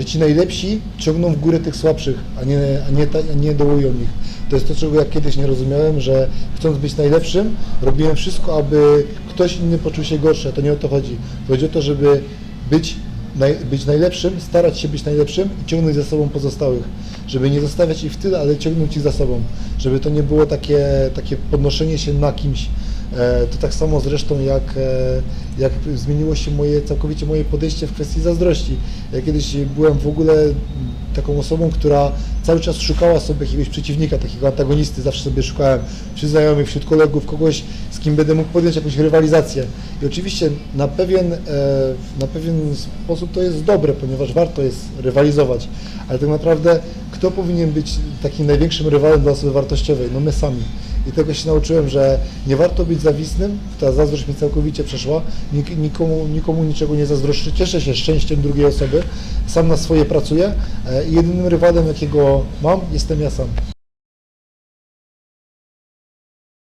że ci najlepsi ciągną w górę tych słabszych, a nie, a nie, a nie dołują ich. To jest to, czego ja kiedyś nie rozumiałem, że chcąc być najlepszym, robiłem wszystko, aby ktoś inny poczuł się gorszy, a to nie o to chodzi. Chodzi o to, żeby być, naj, być najlepszym, starać się być najlepszym i ciągnąć za sobą pozostałych. Żeby nie zostawiać ich w tyle, ale ciągnąć ich za sobą. Żeby to nie było takie, takie podnoszenie się na kimś. E, To tak samo zresztą jak, e, jak zmieniło się moje, całkowicie moje podejście w kwestii zazdrości. Ja kiedyś byłem w ogóle taką osobą, która cały czas szukała sobie jakiegoś przeciwnika, takiego antagonisty, zawsze sobie szukałem wśród znajomych, wśród kolegów, kogoś, z kim będę mógł podjąć jakąś rywalizację. I oczywiście na pewien, e, na pewien sposób to jest dobre, ponieważ warto jest rywalizować, ale tak naprawdę kto powinien być takim największym rywalem dla osoby wartościowej? No my sami. I tego się nauczyłem, że nie warto być zawisnym, ta zazdrość mi całkowicie przeszła, Nik, nikomu, nikomu niczego nie zazdroszczę, cieszę się szczęściem drugiej osoby, sam na swoje pracuję. E, jedynym rywalem, jakiego mam, jestem ja sam.